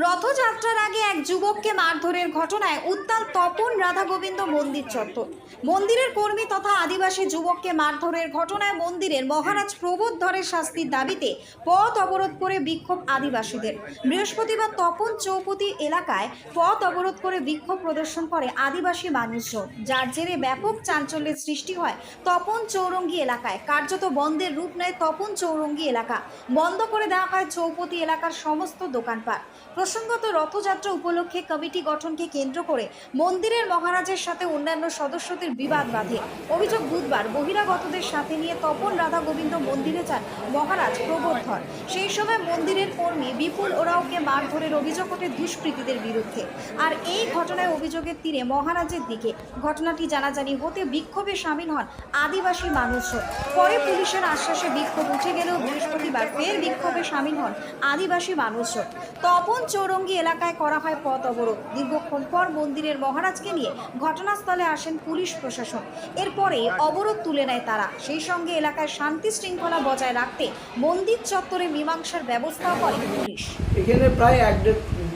রথযাত্রার আগে এক যুবককে মারধরের ঘটনায় উত্তাল তপন রাধা গোবিন্দ মন্দির চত্বর। মন্দিরের কর্মী তথা আদিবাসী যুবককে মারধরের ঘটনায় মন্দিরের মহারাজ প্রবোধ ধরের শাস্তির দাবিতে পথ অবরোধ করে বিক্ষোভ আদিবাসীদের। বৃহস্পতিবার তপন চৌপতি এলাকায় পথ অবরোধ করে বিক্ষোভ প্রদর্শন করে আদিবাসী মানুষজন। যার জেরে ব্যাপক চাঞ্চল্যের সৃষ্টি হয় তপন চৌরঙ্গি এলাকায়। কার্যত বন্ধের রূপ নেয় তপন চৌরঙ্গি এলাকা। বন্ধ করে দেওয়া হয় চৌপতি এলাকার সমস্ত দোকানপাট। প্রসঙ্গত রথযাত্রা উপলক্ষে কমিটি গঠনকে কেন্দ্র করে মন্দিরের মহারাজের সাথে অন্যান্য সদস্যদের বিবাদ বাঁধে। অভিযোগ বুধবার বহিরাগতদের সাথে নিয়ে তপন রাধা গোবিন্দ মন্দিরে যান মহারাজ প্রবোধর। সেই সময় মন্দিরের কর্মী বিপুল ওরাওকে মারধরের অভিযোগ ওঠে দুষ্কৃতীদের বিরুদ্ধে। আর এই ঘটনায় অভিযোগের তীরে মহারাজের দিকে ঘটনাটি জানাজানি হতে বিক্ষোভে সামিল হন আদিবাসী মানুষজন। পরে পুলিশের আশ্বাসে বিক্ষোভ উঠে গেলেও বৃহস্পতিবার ফের বিক্ষোভে সামিল হন আদিবাসী মানুষজন। তপন চৌরঙ্গি এলাকায় করা হয় পথ অবরোধ। দীর্ঘক্ষণ পর মন্দিরের মহারাজকে নিয়ে ঘটনাস্থলে আসেন পুলিশ প্রশাসন। এরপরে অবরোধ তুলে নেয় তারা। সেই সঙ্গে এলাকায় শান্তি শৃঙ্খলা বজায় রাখতে মন্দির চত্বরে মীমাংসার ব্যবস্থাও করে পুলিশ। এখানে প্রায় এক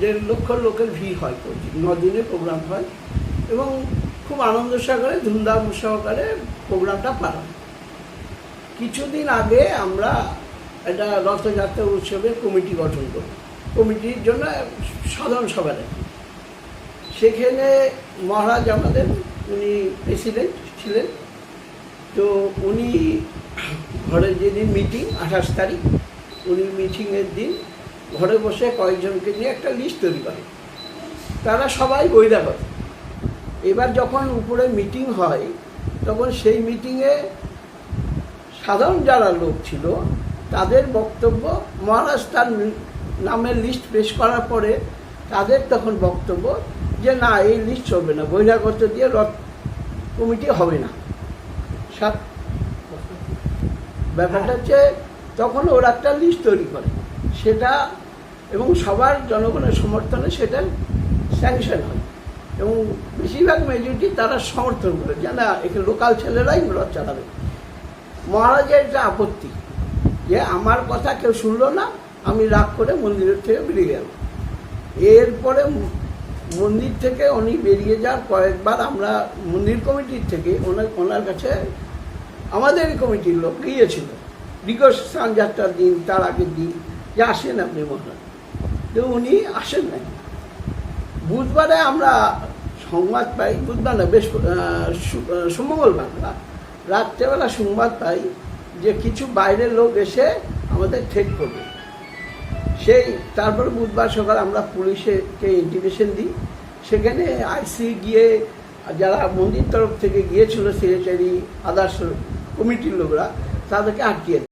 দেড় লক্ষ লোকের ভিড় হয় প্রতি দিনে প্রোগ্রাম হয় এবং খুব আনন্দ সহকারে, ধুমধাম সহকারে প্রোগ্রামটা পালন কিছুদিন আগে আমরা একটা রথযাত্রা উৎসবের কমিটি গঠন করি। কমিটির জন্য সাধারণ সভা সেখানে মহারাজ আমাদের, উনি প্রেসিডেন্ট ছিলেন। তো উনি ঘরে যেদিন মিটিং, আঠাশ তারিখ, উনি মিটিংয়ের দিন ঘরে বসে কয়েকজনকে নিয়ে একটা লিস্ট তৈরি করে। তারা সবাই বহিরাগত। এবার যখন উপরে মিটিং হয়, তখন সেই মিটিংয়ে সাধারণ যারা লোক ছিল, তাদের বক্তব্য মহারাজ তার নামের লিস্ট পেশ করার পরে তাদের তখন বক্তব্য যে না এই লিস্ট চলবে না বহিরাগত দিয়ে রথ কমিটি হবে না। সাত ব্যাপারটা হচ্ছে তখন ওরা একটা লিস্ট তৈরি করে। সেটা এবং সবার জনগণের সমর্থনে সেটা স্যাংশন হয়। এবং বেশিরভাগ মেজরিটি তারা সমর্থন করে যে না এখানে লোকাল ছেলেরাই রথ চালাবে। মহারাজের একটা আপত্তি যে আমার কথা কেউ শুনলো না আমি রাগ করে মন্দিরের থেকে বেরিয়ে গেলাম। এরপরে মন্দির থেকে উনি বেরিয়ে যাওয়ার কয়েকবার আমরা মন্দির কমিটির থেকে ওনার ওনার কাছে আমাদের কমিটির লোক গিয়েছিল। বিকজ স্নান যাত্রার দিন, তার আগের দিন, যে আসেন আপনি মহারাজ। তো উনি আসেন নাই। বুধবারে আমরা সংবাদ পাই, বুধবার না, বেশ সুমঙ্গলবার রা- রাত্রেবেলা সংবাদ পাই যে কিছু বাইরের লোক এসে আমাদের ঠেক করবে। সেই তারপর বুধবার সকাল আমরা পুলিশেকে ইন্টিমেশন দিই সেখানে আইসি গিয়ে যারা মন্দির তরফ থেকে গিয়েছিল সেক্রেটারি আদার্স কমিটির লোকরা, তাদেরকে আটকিয়ে।